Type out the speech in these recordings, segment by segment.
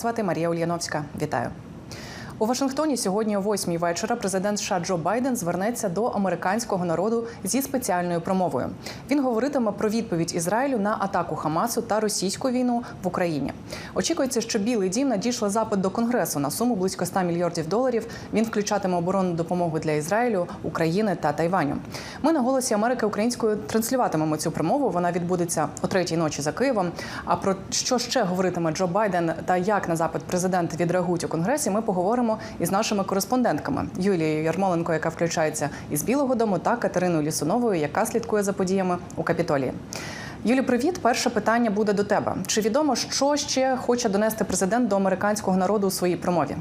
Звати Марія Ульяновська. Вітаю. У Вашингтоні сьогодні о 8 вечора президент США Джо Байден звернеться до американського народу зі спеціальною промовою. Він говоритиме про відповідь Ізраїлю на атаку Хамасу та російську війну в Україні. Очікується, що Білий Дім надійшли запит до Конгресу на суму близько 100 мільярдів доларів. Він включатиме оборонну допомогу для Ізраїлю, України та Тайваню. Ми на голосі Америки українською транслюватимемо цю промову. Вона відбудеться о третій ночі за Києвом. А про що ще говоритиме Джо Байден та як на запит президента відреагують у конгресі, ми поговоримо із нашими кореспондентками Юлією Ярмоленко, яка включається із Білого Дому, та Катериною Лісуновою, яка слідкує за подіями у Капітолії. Юлі, привіт. Перше питання буде до тебе. Чи відомо, що ще хоче донести президент до американського народу у своїй промові?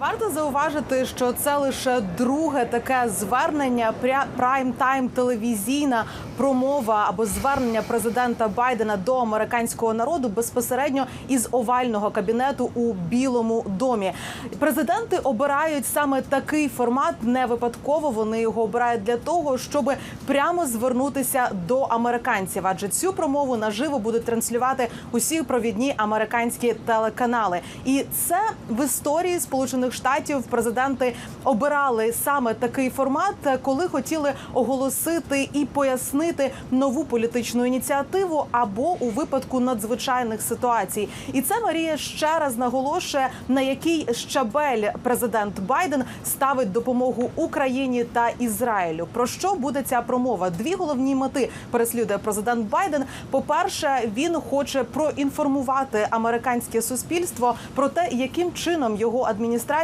Варто зауважити, що це лише друге таке звернення, прайм-тайм телевізійна промова або звернення президента Байдена до американського народу безпосередньо із овального кабінету у Білому домі. Президенти обирають саме такий формат не випадково. Вони його обирають для того, щоб прямо звернутися до американців. Адже цю промову наживо будуть транслювати усі провідні американські телеканали, і це в історії сполучених. Штатів президенти обирали саме такий формат, коли хотіли оголосити і пояснити нову політичну ініціативу або у випадку надзвичайних ситуацій. І це Марія ще раз наголошує, на який щабель президент Байден ставить допомогу Україні та Ізраїлю. Про що буде ця промова? Дві головні мети переслідує президент Байден. По перше, він хоче проінформувати американське суспільство про те, яким чином його адміністрація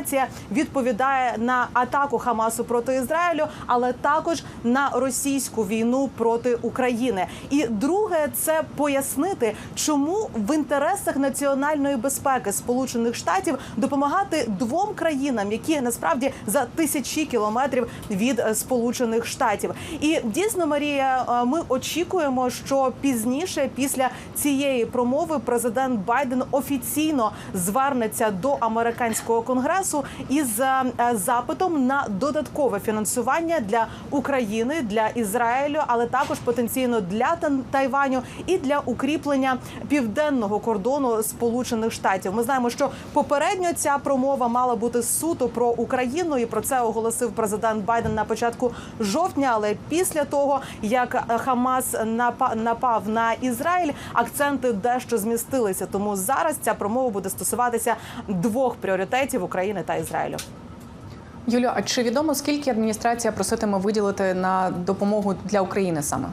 відповідає на атаку Хамасу проти Ізраїлю, але також на російську війну проти України. І друге це пояснити, чому в інтересах національної безпеки Сполучених Штатів допомагати двом країнам, які насправді за тисячі кілометрів від Сполучених Штатів. І дійсно, Марія, ми очікуємо, що пізніше, після цієї промови, президент Байден офіційно звернеться до американського конгресу із запитом на додаткове фінансування для України, для Ізраїлю, але також потенційно для Тайваню і для укріплення південного кордону Сполучених Штатів. Ми знаємо, що попередньо ця промова мала бути суто про Україну, і про це оголосив президент Байден на початку жовтня. Але після того як Хамас напав на Ізраїль, акценти дещо змістилися. Тому зараз ця промова буде стосуватися двох пріоритетів України та Ізраїлю. Юлю, а чи відомо скільки адміністрація проситиме виділити на допомогу для України саме?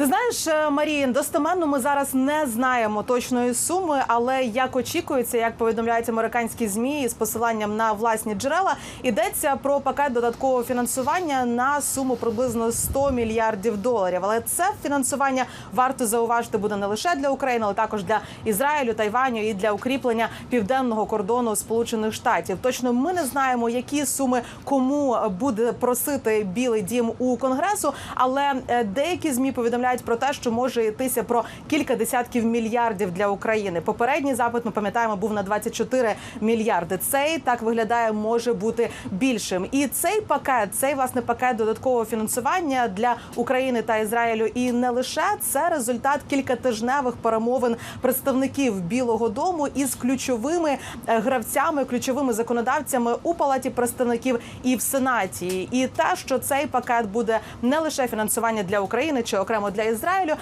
Ти знаєш, Марія, достеменно ми зараз не знаємо точної суми, але як очікується, як повідомляють американські змі з посиланням на власні джерела, йдеться про пакет додаткового фінансування на суму приблизно 100 мільярдів доларів. Але це фінансування варто зауважити буде не лише для України, але також для Ізраїлю, Тайваню і для укріплення південного кордону Сполучених Штатів. Точно ми не знаємо, які суми кому буде просити Білий Дім у конгресу, але деякі змі повідомляють про те, що може йтися про кілька десятків мільярдів для України. Попередній запит ми пам'ятаємо був на 24 мільярди. Цей так виглядає, може бути більшим. І цей пакет, цей власне пакет додаткового фінансування для України та Ізраїлю, і не лише це результат кількатижневих перемовин представників Білого Дому із ключовими гравцями, ключовими законодавцями у палаті представників і в Сенаті. І те, що цей пакет буде не лише фінансування для України чи окремо для Ізраїлю.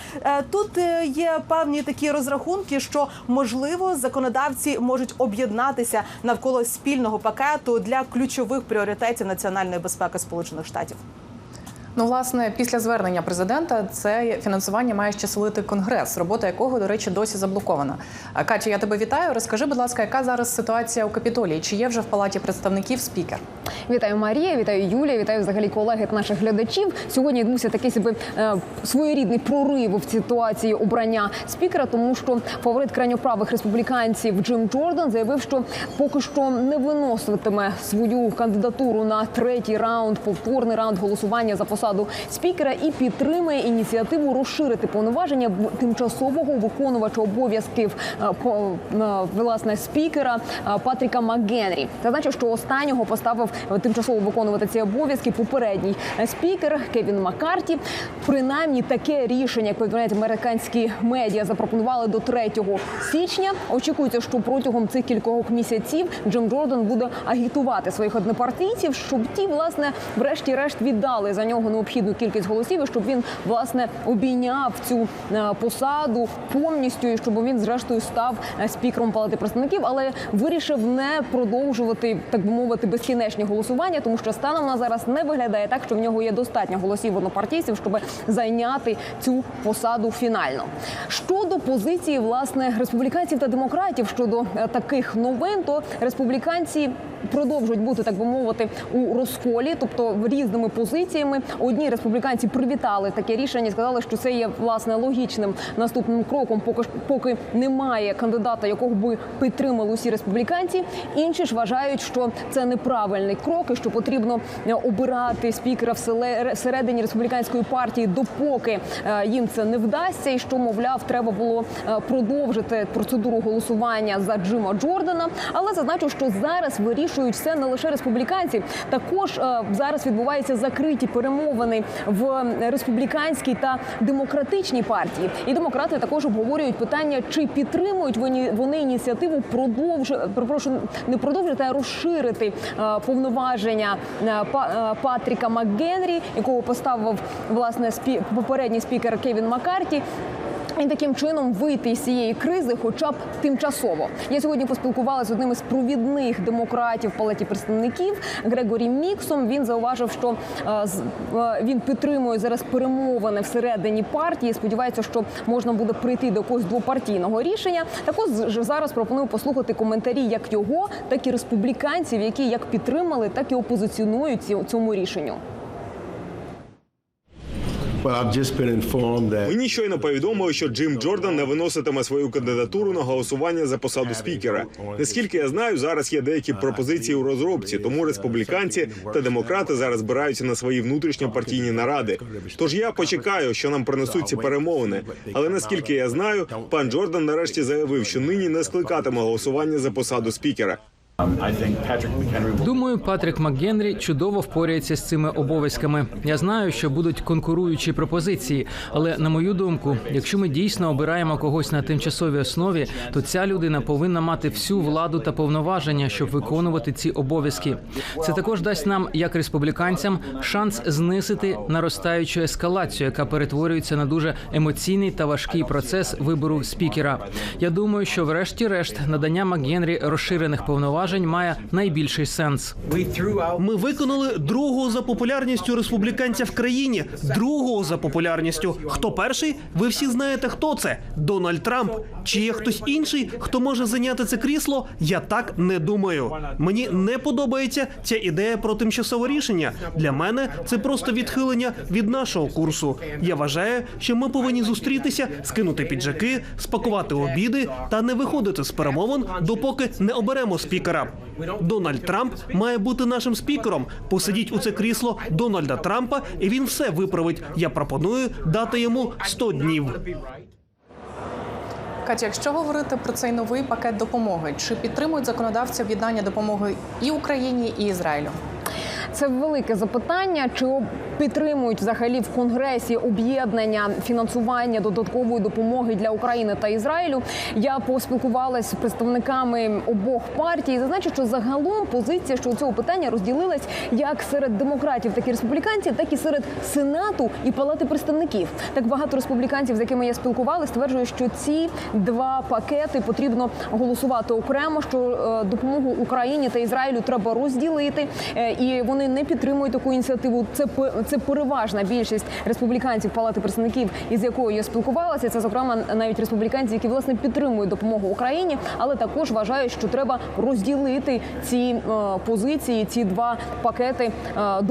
Тут є певні такі розрахунки, що можливо законодавці можуть об'єднатися навколо спільного пакету для ключових пріоритетів національної безпеки Сполучених Штатів. Ну, власне, після звернення президента це фінансування має ще селити конгрес, робота якого, до речі, досі заблокована. Катя, я тебе вітаю. Розкажи, будь ласка, яка зараз ситуація у капітолії? Чи є вже в палаті представників спікер? Вітаю Марія, вітаю Юлія, вітаю взагалі колеги наших глядачів. Сьогодні відбувся такий себе своєрідний прорив в ситуації обрання спікера, тому що фаворит крайньоправих республіканців Джим Джордан заявив, що поки що не виноситиме свою кандидатуру на третій раунд, повторний раунд голосування за посаду посаду спікера і підтримує ініціативу розширити повноваження тимчасового виконувача обов'язків е, е, власне спікера е, Патріка МакГенрі. Це значить, що останнього поставив тимчасово виконувати ці обов'язки попередній спікер Кевін Маккарті. Принаймні таке рішення, як повідомляють американські медіа, запропонували до 3 січня. Очікується, що протягом цих кількох місяців Джим Джордан буде агітувати своїх однопартійців, щоб ті, власне, врешті-решт віддали за нього необхідну кількість голосів, щоб він власне обійняв цю е, посаду повністю, і щоб він зрештою став е, спікером палати представників, але вирішив не продовжувати так би мовити безкінечні голосування, тому що станом на зараз не виглядає так, що в нього є достатньо голосів однопартійців, щоб зайняти цю посаду фінально. Щодо позиції власне республіканців та демократів щодо е, таких новин, то республіканці продовжують бути так би мовити у розколі, тобто різними позиціями. Одні республіканці привітали таке рішення, сказали, що це є власне логічним наступним кроком, поки поки немає кандидата, якого би підтримали усі республіканці. Інші ж вважають, що це неправильний крок, і що потрібно е, обирати спікера всередині республіканської партії, допоки е, їм це не вдасться, і що мовляв, треба було е, продовжити процедуру голосування за Джима Джордана. Але зазначу, що зараз вирішують все не лише республіканці. Також зараз відбуваються закриті перемовини в республіканській та демократичній партії. І демократи також обговорюють питання, чи підтримують вони, вони ініціативу продовж прошу не продовжити, а розширити е, повноваження е, е, Патріка МакГенрі, якого поставив власне спі, попередній спікер Кевін Маккарті. І таким чином вийти з цієї кризи, хоча б тимчасово. Я сьогодні поспілкувалася з одним із провідних демократів в палаті представників Грегорі Міксом. Він зауважив, що е, е, він підтримує зараз перемовини всередині партії. Сподівається, що можна буде прийти до якогось двопартійного рішення. Також зараз пропоную послухати коментарі як його, так і республіканців, які як підтримали, так і опозиціонують ці- цьому рішенню. Мені щойно повідомили, що Джим Джордан не виноситиме свою кандидатуру на голосування за посаду спікера. Наскільки я знаю, зараз є деякі пропозиції у розробці, тому республіканці та демократи зараз збираються на свої внутрішньопартійні наради. Тож я почекаю, що нам принесуть ці перемовини. Але наскільки я знаю, пан Джордан нарешті заявив, що нині не скликатиме голосування за посаду спікера. Думаю, Патрік МакГенрі чудово впорається з цими обов'язками. Я знаю, що будуть конкуруючі пропозиції, але на мою думку, якщо ми дійсно обираємо когось на тимчасовій основі, то ця людина повинна мати всю владу та повноваження, щоб виконувати ці обов'язки. Це також дасть нам, як республіканцям, шанс знизити наростаючу ескалацію, яка перетворюється на дуже емоційний та важкий процес вибору спікера. Я думаю, що врешті-решт надання МакГенрі розширених повноважень має найбільший сенс. Ми виконали другого за популярністю республіканця в країні. Другого за популярністю. Хто перший? Ви всі знаєте, хто це? Дональд Трамп. Чи є хтось інший, хто може зайняти це крісло? Я так не думаю. Мені не подобається ця ідея про тимчасове рішення. Для мене це просто відхилення від нашого курсу. Я вважаю, що ми повинні зустрітися, скинути піджаки, спакувати обіди та не виходити з перемовин, допоки не оберемо спікера. Дональд Трамп має бути нашим спікером. Посидіть у це крісло Дональда Трампа, і він все виправить. Я пропоную дати йому 100 днів. Катя, якщо говорити про цей новий пакет допомоги, чи підтримують законодавці об'єднання допомоги і Україні, і Ізраїлю? Це велике запитання. Чи об- підтримують взагалі в конгресі об'єднання фінансування додаткової допомоги для України та Ізраїлю? Я поспілкувалася з представниками обох партій. Зазначу, що загалом позиція щодо цього питання розділилась як серед демократів, так і республіканців, так і серед сенату і палати представників. Так багато республіканців, з якими я спілкувалася, стверджують, що ці два пакети потрібно голосувати окремо. Що е, допомогу Україні та Ізраїлю треба розділити, Е, і вони не підтримують таку ініціативу. Це це переважна більшість республіканців палати представників, із якою я спілкувалася. Це зокрема навіть республіканці, які власне підтримують допомогу Україні, але також вважають, що треба розділити ці е, позиції, ці два пакети е,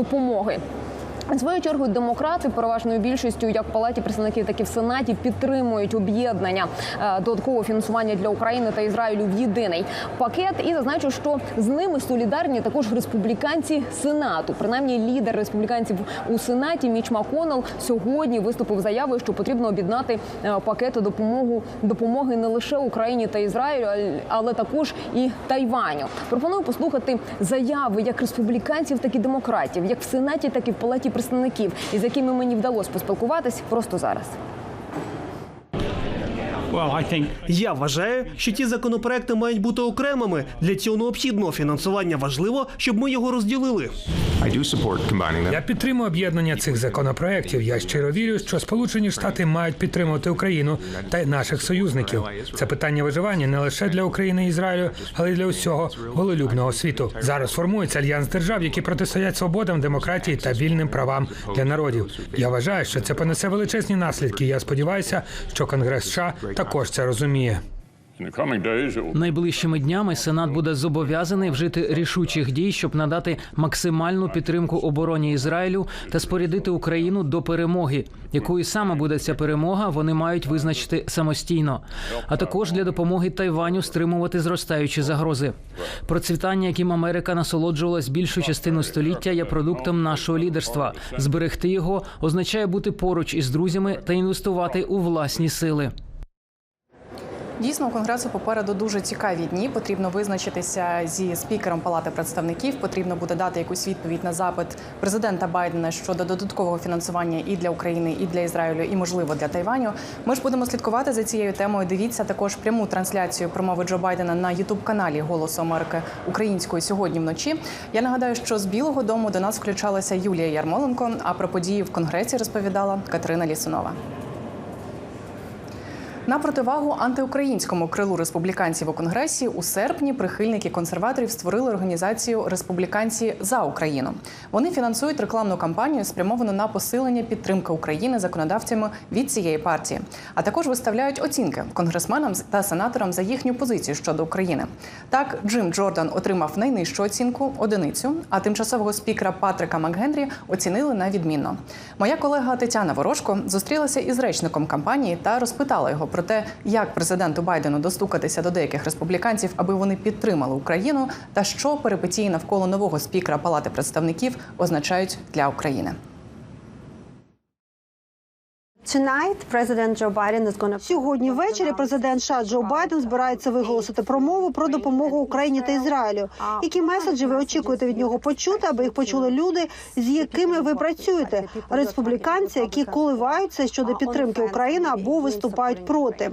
допомоги. Своєю чергою демократи переважною більшістю, як в палаті представників, так і в сенаті, підтримують об'єднання е, додаткового фінансування для України та Ізраїлю в єдиний пакет. І зазначу, що з ними солідарні також республіканці сенату. Принаймні, лідер республіканців у сенаті Міч Маконел сьогодні виступив заявою, що потрібно об'єднати е, пакети допомогу допомоги не лише Україні та Ізраїлю, але також і Тайваню. Пропоную послухати заяви як республіканців, так і демократів, як в сенаті, так і в палаті представників, із якими мені вдалося поспілкуватись просто зараз. Я вважаю, що ті законопроекти мають бути окремими. Для цього необхідного фінансування важливо, щоб ми його розділили. Я підтримую об'єднання цих законопроєктів. Я щиро вірю, що Сполучені Штати мають підтримувати Україну та й наших союзників. Це питання виживання не лише для України і Ізраїлю, але й для усього волелюбного світу. Зараз формується альянс держав, які протистоять свободам, демократії та вільним правам для народів. Я вважаю, що це понесе величезні наслідки. Я сподіваюся, що Конгрес США також це розуміє. Найближчими днями Сенат буде зобов'язаний вжити рішучих дій, щоб надати максимальну підтримку обороні Ізраїлю та спорядити Україну до перемоги. Якою саме буде ця перемога, вони мають визначити самостійно. А також для допомоги Тайваню стримувати зростаючі загрози. Процвітання, яким Америка насолоджувалась більшу частину століття, є продуктом нашого лідерства. Зберегти його означає бути поруч із друзями та інвестувати у власні сили. Дійсно, у конгресу попереду дуже цікаві дні. Потрібно визначитися зі спікером Палати представників. Потрібно буде дати якусь відповідь на запит президента Байдена щодо додаткового фінансування і для України, і для Ізраїлю, і можливо для Тайваню. Ми ж будемо слідкувати за цією темою. Дивіться також пряму трансляцію промови Джо Байдена на Ютуб каналі Голосу Америки українською сьогодні вночі. Я нагадаю, що з Білого Дому до нас включалася Юлія Ярмоленко. А про події в конгресі розповідала Катерина Лісунова. На противагу антиукраїнському крилу республіканців у конгресі у серпні прихильники консерваторів створили організацію Республіканці за Україну. Вони фінансують рекламну кампанію, спрямовану на посилення підтримки України законодавцями від цієї партії, а також виставляють оцінки конгресменам та сенаторам за їхню позицію щодо України. Так, Джим Джордан отримав найнижчу оцінку одиницю, а тимчасового спікера Патрика Макгенрі оцінили на відмінно. Моя колега Тетяна Ворожко зустрілася із речником кампанії та розпитала його про те, як президенту Байдену достукатися до деяких республіканців, аби вони підтримали Україну, та що перипетії навколо нового спікера Палати представників означають для України. Сьогодні ввечері президент США Джо Байден збирається виголосити промову про допомогу Україні та Ізраїлю. Які меседжі ви очікуєте від нього почути, аби їх почули люди, з якими ви працюєте? Республіканці, які коливаються щодо підтримки України або виступають проти.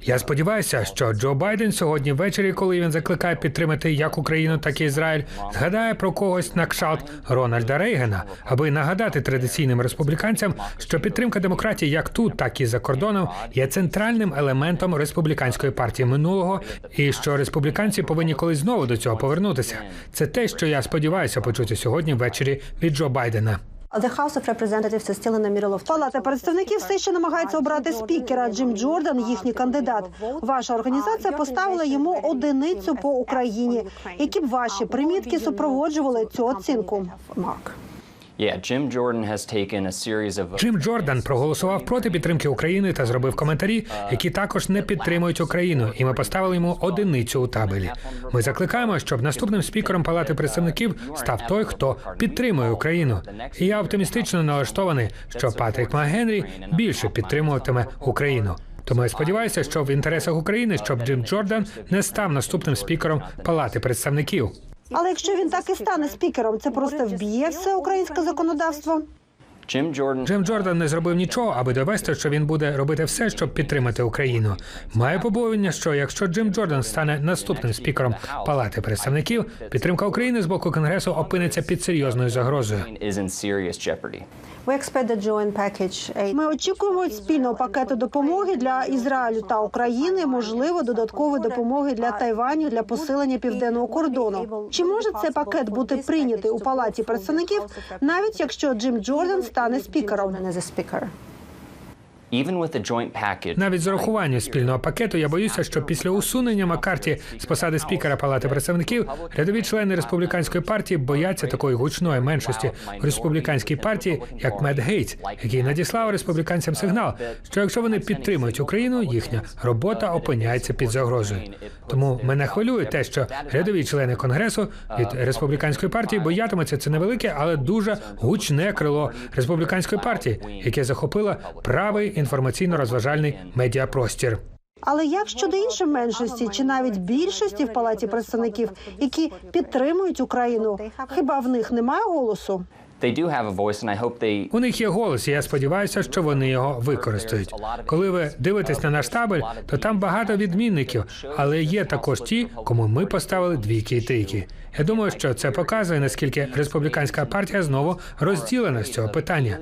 Я сподіваюся, що Джо Байден сьогодні ввечері, коли він закликає підтримати як Україну, так і Ізраїль, згадає про когось на кшалт Рональда Рейгана, аби нагадати традиційним республіканцям, що підтримка демократії як тут, так і за кордоном є центральним елементом республіканської партії минулого, і що республіканці повинні колись знову до цього повернутися. Це те, що я сподіваюся почути сьогодні ввечері від Джо Байдена. The House of Representatives is still in the middle of Палата представників все ще намагається обрати спікера. Джим Джордан, їхній кандидат. Ваша організація поставила йому одиницю по Україні. Які б ваші примітки супроводжували цю оцінку? Yeah, Джим Джордан проголосував проти підтримки України та зробив коментарі, які також не підтримують Україну, і ми поставили йому одиницю у табелі. Ми закликаємо, щоб наступним спікером Палати представників став той, хто підтримує Україну. І я оптимістично налаштований, що Патрік Магенрі більше підтримуватиме Україну. Тому я сподіваюся, що в інтересах України, щоб Джим Джордан не став наступним спікером Палати представників. Але якщо він так і стане спікером, це просто вб'є все українське законодавство. Jim Jordan Джим Джордан не зробив нічого, аби довести, що він буде робити все, щоб підтримати Україну. Має побоювання, що якщо Джим Джордан стане наступним спікером Палати представників, підтримка України з боку Конгресу опиниться під серйозною загрозою. Ми очікуємо спільного пакету допомоги для Ізраїлю та України, можливо, додаткової допомоги для Тайваню для посилення південного кордону. Чи може цей пакет бути прийнятий у палаті представників, навіть якщо Джим Джордан стане спікером? Навіть з урахуванням спільного пакету я боюся, що після усунення Маккарті з посади спікера Палати представників рядові члени республіканської партії бояться такої гучної меншості. У республіканській партії, як Мед Гейтс, який надіслав республіканцям сигнал, що якщо вони підтримують Україну, їхня робота опиняється під загрозою. Тому мене хвилює те, що рядові члени конгресу від республіканської партії боятимуться. Це невелике, але дуже гучне крило республіканської партії, яке захопило правий інформаційно-розважальний медіапростір. Але як щодо іншої меншості, чи навіть більшості в палаті представників, які підтримують Україну, хіба в них немає голосу? У них є голос, і я сподіваюся, що вони його використають. Коли ви дивитесь на наш табель, то там багато відмінників, але є також ті, кому ми поставили двійки і трійки. Я думаю, що це показує наскільки республіканська партія знову розділена з цього питання.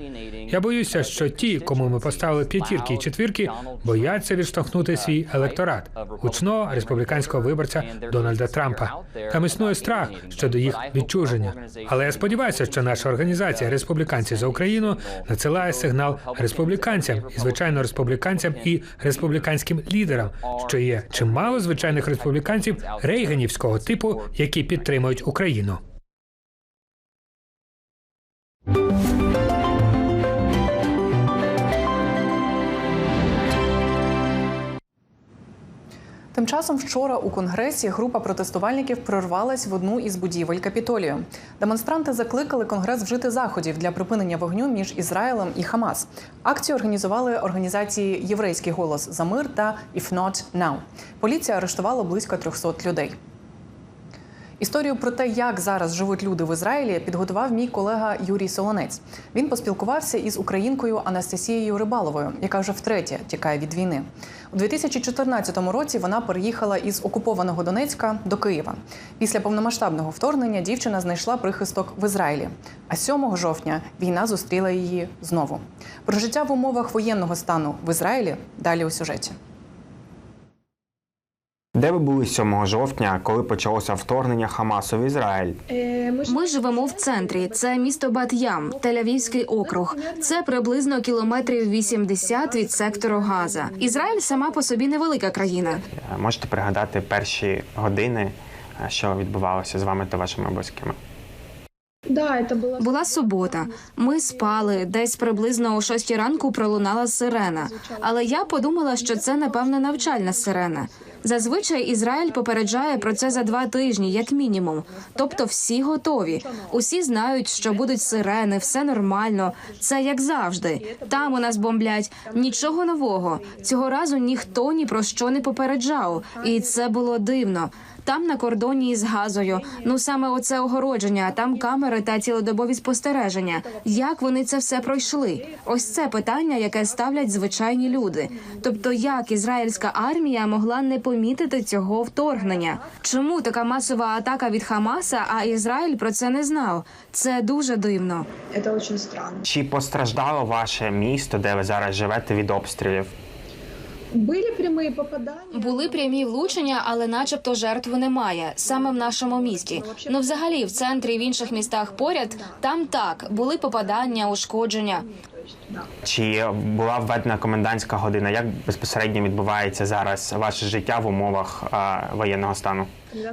Я боюся, що ті, кому ми поставили п'ятірки і четвірки, бояться відштовхнути свій електорат гучного республіканського виборця Дональда Трампа. Там існує страх щодо їх відчуження. Але я сподіваюся, що наша організація Республіканці за Україну надсилає сигнал республіканцям і звичайно республіканцям і республіканським лідерам, що є чимало звичайних республіканців рейганівського типу, які підтримують Україну. Тим часом вчора у конгресі група протестувальників прорвалась в одну із будівель Капітолію. Демонстранти закликали конгрес вжити заходів для припинення вогню між Ізраїлем і Хамас. Акцію організували організації Єврейський голос за мир та «If not now». Поліція арештувала близько 300 людей. Історію про те, як зараз живуть люди в Ізраїлі, підготував мій колега Юрій Солонець. Він поспілкувався із українкою Анастасією Рибаловою, яка вже втретє тікає від війни. У 2014 році вона переїхала із окупованого Донецька до Києва. Після повномасштабного вторгнення дівчина знайшла прихисток в Ізраїлі. А 7 жовтня війна зустріла її знову. Про життя в умовах воєнного стану в Ізраїлі далі у сюжеті. Де ви були 7 жовтня, коли почалося вторгнення Хамасу в Ізраїль? Ми живемо в центрі. Це місто Бат-Ям, Тель-Авівський округ. Це приблизно кілометрів 80 від сектору Газа. Ізраїль сама по собі невелика країна. Е, Можете пригадати перші години, е, що відбувалося з вами та вашими близькими? Була субота. Ми спали. Десь приблизно о 6 ранку пролунала сирена. Але я подумала, що це напевно навчальна сирена. Зазвичай Ізраїль попереджає про це за два тижні, як мінімум. Тобто, всі готові. Усі знають, що будуть сирени, все нормально. Це як завжди. Там у нас бомблять. Нічого нового. Цього разу ніхто ні про що не попереджав, і це було дивно. Там на кордоні із газою. Ну саме оце огородження, там камери та цілодобові спостереження. Як вони це все пройшли? Ось це питання, яке ставлять звичайні люди. Тобто, як ізраїльська армія могла не помітити цього вторгнення? Чому така масова атака від Хамаса, а Ізраїль про це не знав? Це дуже дивно. Чи постраждало ваше місто, де ви зараз живете від обстрілів? Були прямі влучення, але начебто жертв немає саме в нашому місті. Ну, взагалі, в центрі і в інших містах поряд там так були попадання, ушкодження. Чи була введена комендантська година? Як безпосередньо відбувається зараз ваше життя в умовах а, воєнного стану?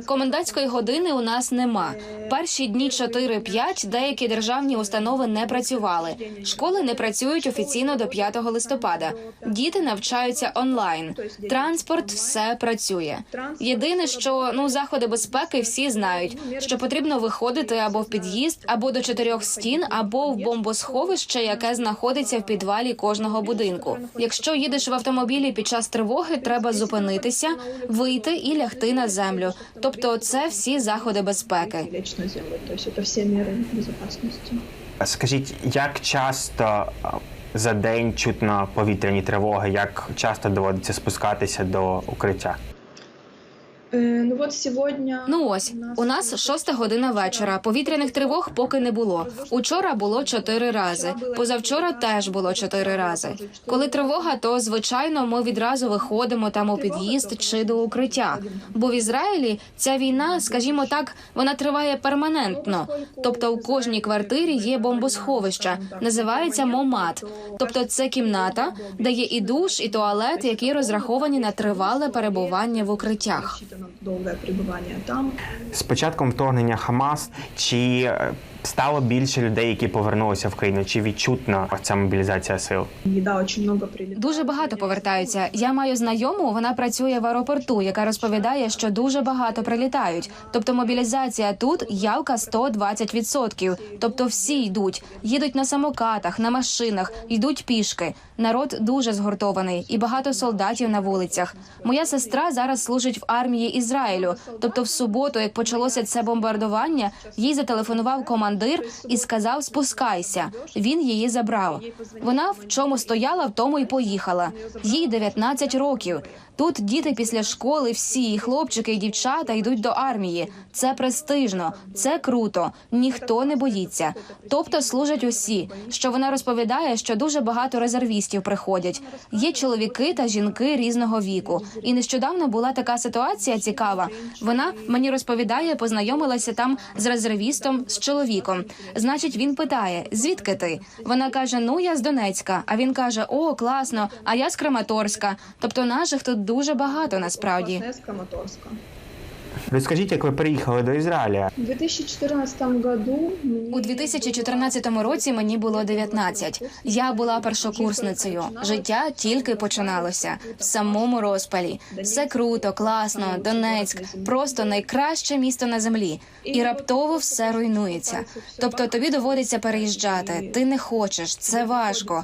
Комендантської години у нас нема. Перші дні 4-5 деякі державні установи не працювали. Школи не працюють офіційно до 5 листопада. Діти навчаються онлайн. Транспорт все працює. Єдине, що ну заходи безпеки всі знають, що потрібно виходити або в під'їзд, або до чотирьох стін, або в бомбосховище, яке знаходиться в підвалі кожного будинку. Якщо їдеш в автомобілі під час тривоги, треба зупинитися, вийти і лягти на землю. Тобто, це всі заходи безпеки. Скажіть, як часто за день чутно повітряні тривоги? Як часто доводиться спускатися до укриття? Ну вот сегодня... Ну ось у нас шоста година вечора. Повітряних тривог поки не було. Учора було чотири рази. Позавчора теж було чотири рази. Коли тривога, то звичайно ми відразу виходимо там у під'їзд чи до укриття. Бо в Ізраїлі ця війна, скажімо так, вона триває перманентно. Тобто у кожній квартирі є бомбосховище, називається момат. Тобто це кімната, де є і душ, і туалет, які розраховані на тривале перебування в укриттях. Долгое прибування там. З початком вторгнення Хамас чи е, стало більше людей, які повернулися в країну? Чи відчутна ця мобілізація сил? Дуже багато повертаються. Я маю знайому, вона працює в аеропорту, яка розповідає, що дуже багато прилітають. Тобто мобілізація тут явка 120%. Тобто всі йдуть, їдуть на самокатах, на машинах, йдуть пішки. Народ дуже згуртований і багато солдатів на вулицях. Моя сестра зараз служить в армії Ізраїлю. Тобто, в суботу, як почалося це бомбардування, їй зателефонував командир і сказав: спускайся. Він її забрав. Вона в чому стояла, в тому й поїхала. Їй 19 років. Тут діти після школи, всі і хлопчики, і дівчата йдуть до армії. Це престижно, це круто. Ніхто не боїться. Тобто служать усі. Що вона розповідає, що дуже багато резервістів приходять. Є чоловіки та жінки різного віку. І нещодавно була така ситуація цікава. Вона мені розповідає, познайомилася там з резервістом з чоловіком. Значить, він питає: звідки ти? Вона каже: Ну я з Донецька. А він каже: О, класно! А я з Краматорська. Тобто наших тут дуже багато насправді. З Краматорска. Розкажіть, як ви приїхали до Ізраїля? В 2014 году У 2014 році мені було 19. Я була першокурсницею. Життя тільки починалося в самому розпалі. Все круто, класно. Донецьк просто найкраще місто на землі. І раптово все руйнується. Тобто тобі доводиться переїжджати. Ти не хочеш, це важко.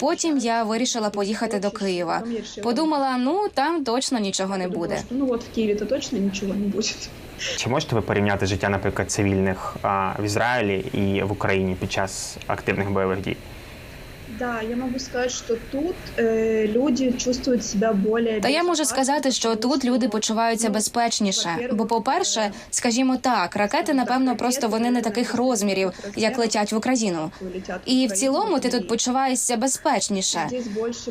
Потім я вирішила поїхати до Києва. Подумала, ну там точно нічого не буде. ну вот в Киеве-то точно ничего не будет. Чи можете ви порівняти життя, наприклад, цивільних в Ізраїлі і в Україні під час активних бойових дій? Да, я могу сказать, что тут э, люди чувствуют себя более... Та я можу сказати, що тут люди почуваються безпечніше. Бо, по-перше, скажімо так, ракети, напевно, просто вони не таких розмірів, як летять в Україну. І в цілому ти тут почуваєшся безпечніше. Больше...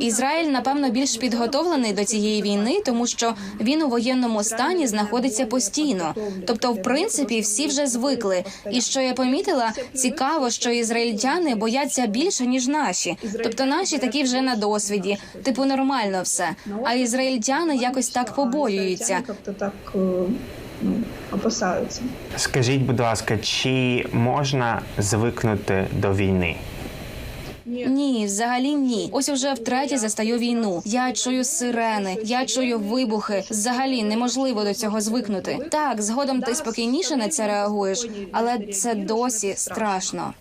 Ізраїль, напевно, більш підготовлений до цієї війни, тому що він у воєнному стані знаходиться постійно. Тобто, в принципі, всі вже звикли. І що я помітила, цікаво, що ізраїльтяни бояться більше ніж наші. Тобто, наші такі вже на досвіді, типу нормально все. А ізраїльтяни якось так побоюються. Как-то так э, ну, опасаются. Скажіть, будь ласка, чи можна звикнути до війни? Ні, взагалі ні. Ось уже втретє застаю війну. Я чую сирени, я чую вибухи. Взагалі неможливо до цього звикнути. Так, згодом ти спокійніше на це реагуєш, але це досі страшно.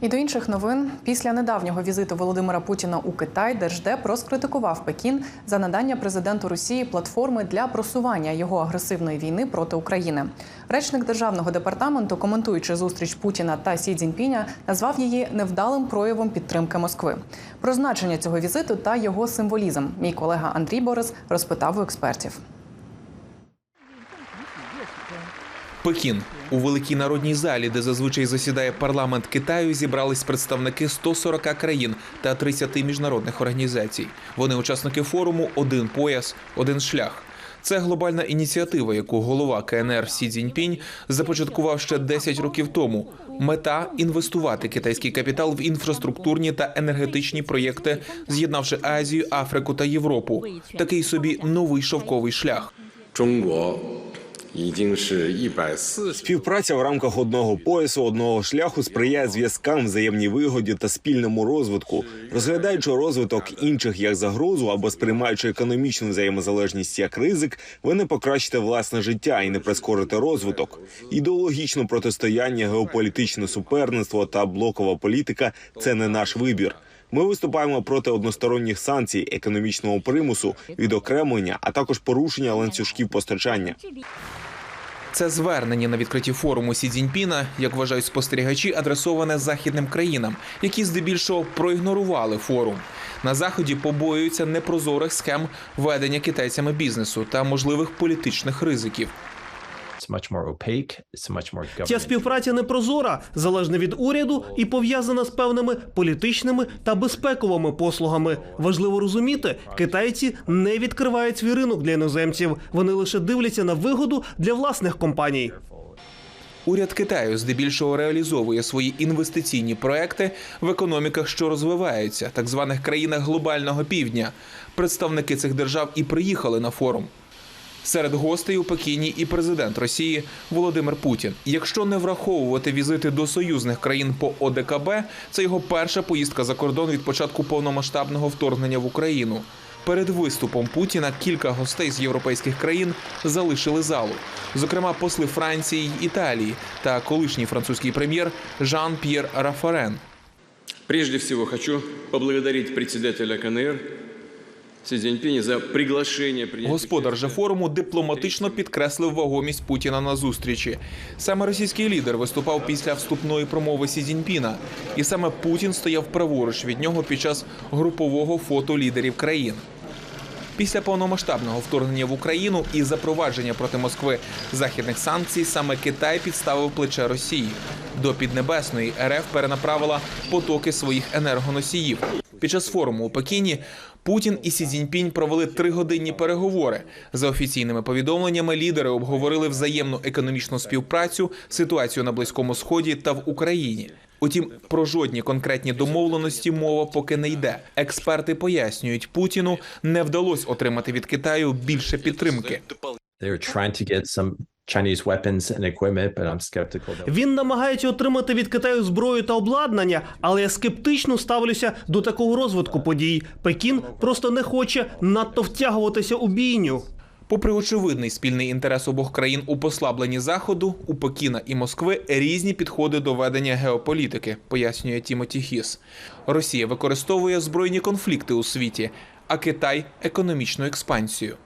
І до інших новин після недавнього візиту Володимира Путіна у Китай Держдеп розкритикував Пекін за надання президенту Росії платформи для просування його агресивної війни проти України. Речник державного департаменту, коментуючи зустріч Путіна та Сі Цзіньпіня, назвав її невдалим проявом підтримки Москви. Про значення цього візиту та його символізм мій колега Андрій Борис розпитав у експертів. Пекін у великій народній залі, де зазвичай засідає парламент Китаю, зібрались представники 140 країн та 30 міжнародних організацій. Вони учасники форуму Один пояс, один шлях. Це глобальна ініціатива, яку голова КНР Сі Цзіньпінь започаткував ще 10 років тому. Мета інвестувати китайський капітал в інфраструктурні та енергетичні проєкти, з'єднавши Азію, Африку та Європу. Такий собі новий шовковий шлях. Співпраця в рамках одного поясу, одного шляху сприяє зв'язкам, взаємній вигоді та спільному розвитку, розглядаючи розвиток інших як загрозу або сприймаючи економічну взаємозалежність як ризик, ви не покращите власне життя і не прискорите розвиток. Ідеологічне протистояння, геополітичне суперництво та блокова політика це не наш вибір. Ми виступаємо проти односторонніх санкцій, економічного примусу, відокремлення, а також порушення ланцюжків постачання. Це звернення на відкритті форуму Сі Цзіньпіна, як вважають спостерігачі, адресоване західним країнам, які здебільшого проігнорували форум. На заході побоюються непрозорих схем ведення китайцями бізнесу та можливих політичних ризиків. Ця співпраця непрозора, залежна від уряду і пов'язана з певними політичними та безпековими послугами. Важливо розуміти, китайці не відкривають свій ринок для іноземців. Вони лише дивляться на вигоду для власних компаній. Уряд Китаю здебільшого реалізовує свої інвестиційні проекти в економіках, що розвиваються, так званих країнах глобального півдня. Представники цих держав і приїхали на форум. Серед гостей у Пекіні і президент Росії Володимир Путін. Якщо не враховувати візити до союзних країн по ОДКБ, це його перша поїздка за кордон від початку повномасштабного вторгнення в Україну. Перед виступом Путіна кілька гостей з європейських країн залишили залу, зокрема посли Франції Італії та колишній французький прем'єр Жан-П'єр Рафарен. Прежде всего хочу поблагодарить председателя КНР Господар же форуму дипломатично підкреслив вагомість Путіна на зустрічі. Саме російський лідер виступав після вступної промови Сі Цзіньпіна, і саме Путін стояв праворуч від нього під час групового фото лідерів країн. Після повномасштабного вторгнення в Україну і запровадження проти Москви західних санкцій саме Китай підставив плече Росії. До Піднебесної РФ перенаправила потоки своїх енергоносіїв. Під час форуму у Пекіні Путін і Сі Цзіньпінь провели тригодинні переговори. За офіційними повідомленнями, лідери обговорили взаємну економічну співпрацю, ситуацію на Близькому Сході та в Україні. Утім, про жодні конкретні домовленості мова поки не йде. Експерти пояснюють, Путіну не вдалося отримати від Китаю більше підтримки. Він намагається отримати від Китаю зброю та обладнання, але я скептично ставлюся до такого розвитку подій. Пекін просто не хоче надто втягуватися у бійню. Попри очевидний спільний інтерес обох країн у послабленні заходу, у Пекіна і Москви різні підходи до ведення геополітики, пояснює Тімоті Хіс. Росія використовує збройні конфлікти у світі, а Китай економічну експансію.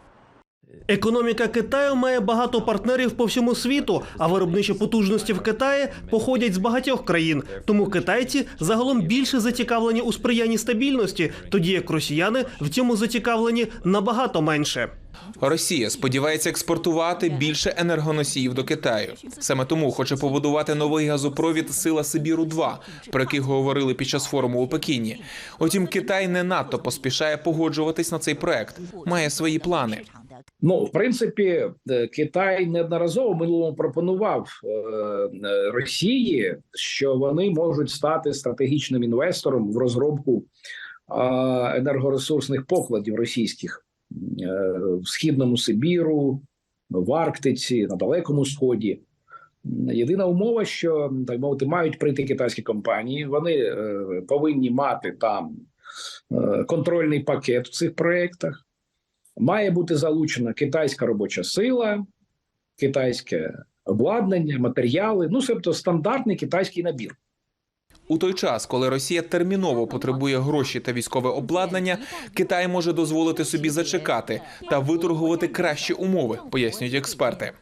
Економіка Китаю має багато партнерів по всьому світу, а виробничі потужності в Китаї походять з багатьох країн. Тому китайці загалом більше зацікавлені у сприянні стабільності, тоді як росіяни в цьому зацікавлені набагато менше. Росія сподівається експортувати більше енергоносіїв до Китаю. Саме тому хоче побудувати новий газопровід Сила Сибіру 2 про який говорили під час форуму у Пекіні. Утім, Китай не надто поспішає погоджуватись на цей проект. Має свої плани. Ну, в принципі, е, Китай неодноразово минулому пропонував е, е, Росії, що вони можуть стати стратегічним інвестором в розробку енергоресурсних покладів російських в східному Сибіру, в Арктиці, на Далекому Сході. Єдина умова, що так мовити, мають прийти китайські компанії. Вони повинні мати там контрольний пакет в цих проєктах. Має бути залучена китайська робоча сила, китайське обладнання, матеріали, ну тобто стандартний китайський набір. У той час, коли Росія терміново потребує гроші та військове обладнання, Китай може дозволити собі зачекати та виторгувати кращі умови, пояснюють експерти.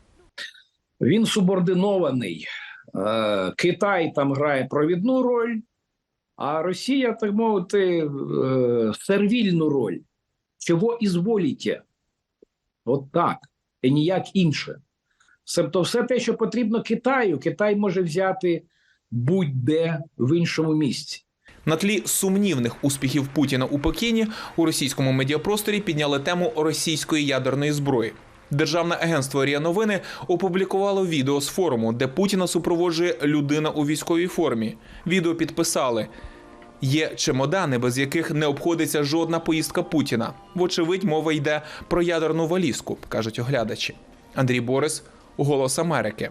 Він субординований. Е, Китай там грає провідну роль, а Росія, так мовити, е, сервільну роль. Чого ізволіте? От так, і ніяк інше. Тобто, все те, що потрібно Китаю, Китай може взяти будь-де в іншому місці. На тлі сумнівних успіхів Путіна у Пекіні у російському медіапросторі підняли тему російської ядерної зброї. Державне агентство РІА Новини опублікувало відео з форуму, де Путіна супроводжує людина у військовій формі. Відео підписали. Є чемодани, без яких не обходиться жодна поїздка Путіна. Вочевидь, мова йде про ядерну валізку, кажуть оглядачі. Андрій Борис, Голос Америки.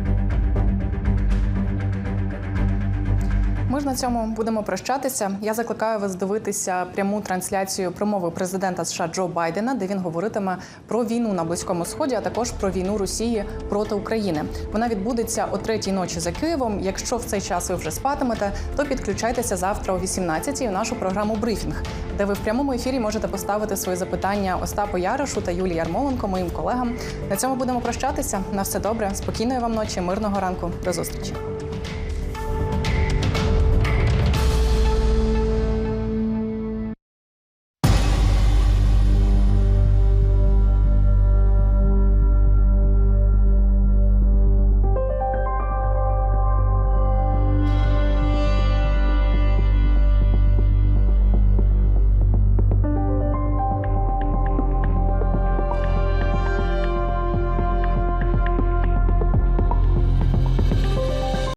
Ми ж на цьому будемо прощатися. Я закликаю вас дивитися пряму трансляцію промови президента США Джо Байдена, де він говоритиме про війну на близькому сході, а також про війну Росії проти України. Вона відбудеться о третій ночі за Києвом. Якщо в цей час ви вже спатимете, то підключайтеся завтра о 18-й у нашу програму Брифінг, де ви в прямому ефірі можете поставити свої запитання Остапу Яришу та Юлії Ярмоленко, моїм колегам. На цьому будемо прощатися. На все добре, спокійної вам ночі, мирного ранку. До зустрічі.